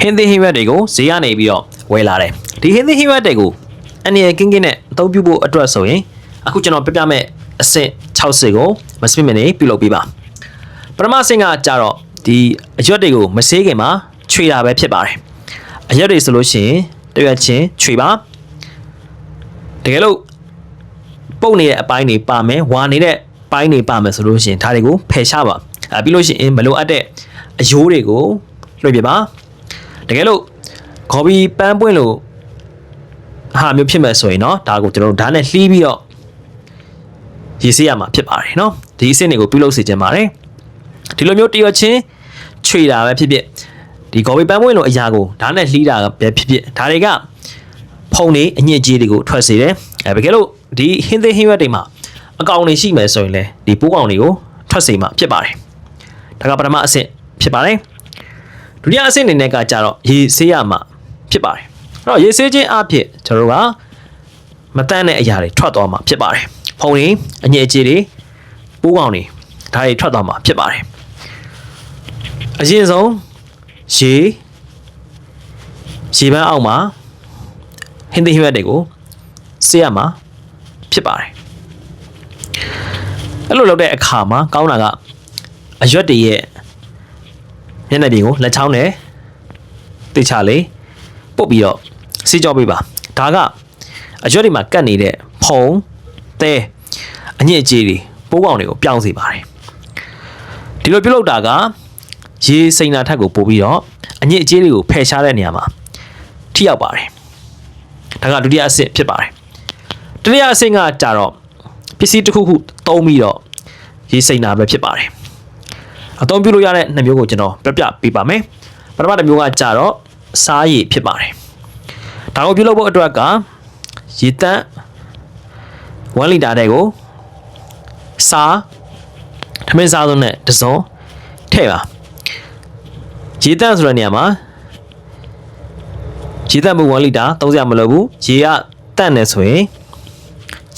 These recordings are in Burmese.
ဟင်းသီးဟင်းရွက်တွေကိုဈေးကနေပြီးတော့ဝယ်လာတယ်ဒီဟင်းသီးဟင်းရွက်တွေကိုအနေနဲ့ကင်းကင်းနဲ့အသုံးပြုဖို့အတွက်ဆိုရင်အခုကျွန်တော်ပြပြမဲ့အဆင့်60ကိုမစမစ်မနေပြုလုပ်ပေးပါပထမအဆင့်ကကြတော့ဒီအရွက်တွေကိုမဆေးခင်မှာခြွေတာပဲဖြစ်ပါတယ်အရွက်တွေဆိုလို့ရှိရင်တရွက်ချင်းခြွေပါတကယ်လို့ပုတ်နေတဲ့အပိုင်းတွေပါမယ်ဝါနေတဲ့ပိုင်းတွေပါမယ်ဆိုလို့ရှိရင်ဒါတွေကိုဖယ်ရှားပါအဲပြီးလို့ရှိရင်မလိုအပ်တဲ့အယိုးတွေကိုလွှင့်ပြပါ တကယ်လို့ခေါ်ပြီးပန်းပွင့်လို့ဟာမျိုးဖြစ်မဲ့ဆိုရင်เนาะဒါကိုကျွန်တော်တို့ဓာတ်နဲ့လှီးပြီးတော့ရေးစေးရမှာဖြစ်ပါတယ်เนาะဒီအဆင့်တွေကိုပြုလုပ်စေချင်ပါတယ်ဒီလိုမျိုးတရချင်းခြွေတာပဲဖြစ်ဖြစ်ဒီခေါ်ပြီးပန်းပွင့်လို့အရာကိုဓာတ်နဲ့လှီးတာပဲဖြစ်ဖြစ်ဒါတွေက ဖုံနေအညစ်အကြေးတွေကိုထွက်စေတယ်အဲတကယ်လို့ဒီဟင်းသေးဟင်းရွက်တွေမှာအကောင်တွေရှိမယ်ဆိုရင်လည်းဒီပိုးကောင်တွေကိုထွက်စေမှာဖြစ်ပါတယ်ဒါကပထမအဆင့်ဖြစ်ပါတယ် ဒုတိယအဆင့်အနေနဲ့ကကြတော့ရေဆေးရမှာဖြစ်ပါတယ်အဲ့တော့ရေဆေးခြင်းအဖြစ်ကျွန်တော်တို့ကမတန်းတဲ့အရာတွေထွက်သွားမှာဖြစ်ပါတယ်ဖုံတွေအညစ်အကြေးတွေပိုးကောင်တွေဒါတွေထွက်သွားမှာဖြစ်ပါတယ်အရင်ဆုံးရေရေပန်းအောက်မှာဟင်းသီးဟင်းရွက်တွေကိုစေးရမှာဖြစ်ပါတယ်အဲ့လိုလုပ်တဲ့အခါမှာကောင်းတာကအရွက်တွေရဲ့ မျက်နှာပြင်ကိုလက်ချောင်းနဲ့တေချာလေးပုတ်ပြီးတော့စေးကြောပေးပါဒါကအရွက်တွေမှာကတ်နေတဲ့ဖုံသဲအညစ်အကြေးတွေပိုးကောင်တွေကိုပြောင်းစေပါတယ်ဒီလိုပြုလုပ်တာကရေစိန်နာထက်ကိုပို့ပြီးတော့အညစ်အကြေးတွေကိုဖယ်ရှားတဲ့နေရာမှာထိရောက်ပါတယ်ဒါကဒုတိယအဆင့်ဖြစ်ပါတယ်တတိယအဆင့်ကကြတော့ပစ္စည်းတစ်ခုခုသုံးပြီးတော့ရေးစိန်တာပဲဖြစ်ပါတယ် အသုံးပြုလို့ရတဲ့နှစ်မျိုးကိုကျွန်တော်ပြပြပေးပါမယ်ပထမတစ်မျိုးကကြတော့စားရည်ဖြစ်ပါတယ်ဒါကိုပြုလုပ်ဖို့အတွက်ကရေတန့်1လီတာတဲ့ကိုစားထမင်းစားစုံနဲ့တစ်စုံထည့်ပါရေတန့်ဆိုတဲ့နေရာမှာရေတက်မှု1လီတာသုံးစရာမလိုဘူးရေကတန့်နေဆိုရင်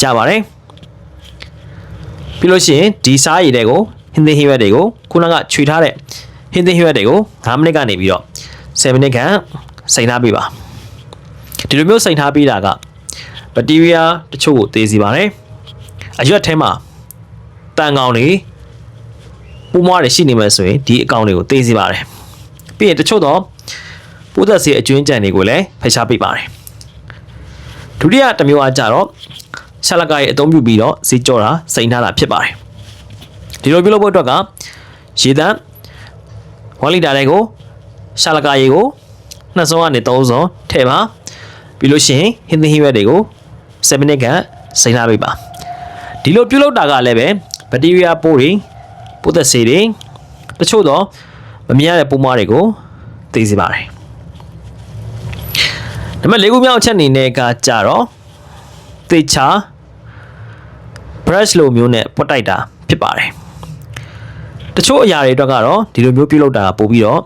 ကြပါတယ်ပြီးလို့ရှိရင်ဒီစားရည်တွေကို ဟင်းသီးဟင်းရွက်တွေကိုခုနကခြွေထားတဲ့ဟင်းသီးဟင်းရွက်တွေကို9မိနစ်ကနေပြီးတော့7မိနစ်ခန့်စိန်ထားပေးပါဒီလိုမျိုးစိန်ထားပေးတာကဘက်တီးရီးယားတချို့ကိုသေစေပါတယ်အရွက်ထဲမှာတန်ကောင်တွေပူမွားတွေရှိနေမှဆိုရင်ဒီအကောင်တွေကိုသေစေပါတယ်ပြီးရင်တချို့တော့ပိုးသက်စေအကျွင်းကြံတွေကိုလည်းဖယ်ရှားပေးပါတယ်ဒုတိယတစ်မျိုးအားကြတော့ရှာလကာရဲ့အသုံးပြုပြီးတော့ဈေးကြောတာစိန်ထားတာဖြစ်ပါတယ် ဒီလိုပြုလုပ်ဖို့အတွက်ကရေတန်း1လီတာလေးကိုရှာလကာရေကိုနှစ်စုံကနေ3စုံထည့်ပါပြီးလို့ရှိရင်ဟင်းသီးဟင်းရွက်တွေကို7မိနစ်ခန့်စိန်ထားပေးပါဒီလိုပြုလုပ်တာကလည်းပဲဘက်တီးရီးယားပိုးတွေပိုးသက်စေတွေတချို့တော့မမြင်ရတဲ့ပိုးမွားတွေကိုသိစေပါတယ်နံပါတ်၄ခုမြောက်အချက်အနေနဲ့ကကြတော့သေချာ brush လိုမျိုးနဲ့ပွတ်တိုက်တာဖြစ်ပါတယ် တချို့အရာတွေအတွက်ကတော့ဒီလိုမျိုးပြုလုပ်တာပို့ပြီးတော့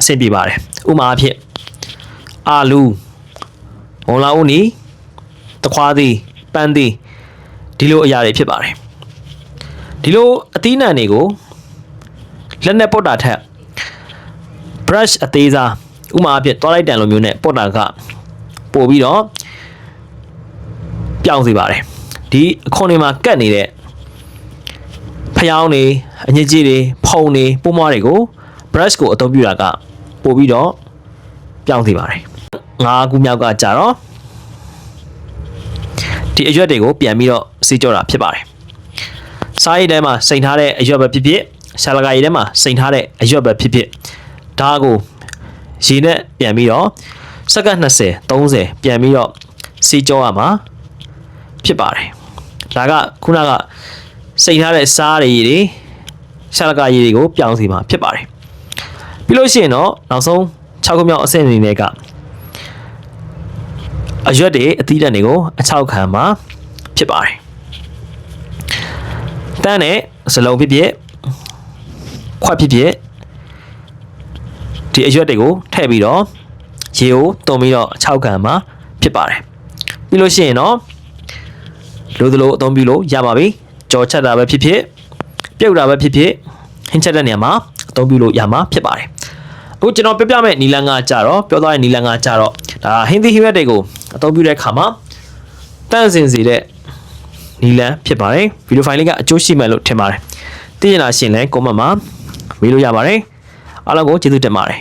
အဆင်ပြေပါတယ်ဥပမာအဖြစ်အာလူဝန်လာဦးနီတခွားသည်ပန်းသည်ဒီလိုအရာတွေဖြစ်ပါတယ်ဒီလိုအသီးနှံတွေကိုလက်နဲ့ပုတ်တာထက် brush အသေးစားဥပမာအဖြစ်သွားလိုက်တန်လိုမျိုးနဲ့ပုတ်တာကပို့ပြီးတော့ပြောင်းစေပါတယ်ဒီအခွန်တွေမှာကတ်နေတဲ့ ဖျောင်းတွေအညစ်အကြေးတွေဖုံတွေပိုးမွားတွေကို brush ကိုအသုံးပြုတာကပို့ပြီးတော့ပြောင်းစေပါတယ်ငါးခုမြောက်ကကြတော့ဒီအရွက်တွေကိုပြန်ပြီးတော့စေးကြောတာဖြစ်ပါတယ်စားရည်ထဲမှာစိန်ထားတဲ့အရွက်ပဲဖြစ်ဖြစ်ဆာလကာရည်ထဲမှာစိန်ထားတဲ့အရွက်ပဲဖြစ်ဖြစ်ဒါကိုရေနဲ့ပြန်ပြီးတော့စက္ကန့်20 30ပြန်ပြီးတော့စီးကြောရမှာဖြစ်ပါတယ်ဒါကခုနက စိတ်ထားတဲ့စားရည်တွေရှာလကရည်တွေကိုပြောင်းစီမှာဖြစ်ပါတယ်ပြီးလို့ရှိရင်တော့နောက်ဆုံး6ခုမြောက်အဆင့်အနေနဲ့ကအရွက်တွေအသီးဓာတ်တွေကိုအချောက်ခံမှာဖြစ်ပါတယ်တန်းနဲ့စလုံးဖြစ်ဖြစ်ခွက်ဖြစ်ဖြစ်ဒီအရွက်တွေကိုထည့်ပြီးတော့ရေကိုတုံပြီးတော့6ခံမှာဖြစ်ပါတယ်ပြီးလို့ရှိရင်တော့လိုသလိုအသုံးပြုလို့ရပါပြီ ကြော်ချက်တာပဲဖြစ်ဖြစ်ပြုတ်တာပဲဖြစ်ဖြစ်ဟင်းချက်တဲ့နေရာမှာအသုံးပြုလို့ရမှာဖြစ်ပါတယ်အခုကျွန်တော်ပြပြမဲ့နီလန်ကကြတော့ပြောသွားတဲ့နီလန်ကကြတော့ဒါဟင်းသီးဟင်းရွက်တွေကိုအသုံးပြုတဲ့အခါမှာတန့်စင်စေတဲ့နီလန်ဖြစ်ပါတယ်ဗီဒီယိုဖိုင်လေးကအကျိုးရှိမယ်လို့ထင်ပါတယ်သိချင်တာရှင်လဲကွန်မန့်မှာမေးလို့ရပါတယ်အားလုံးကိုကျေးဇူးတင်ပါတယ်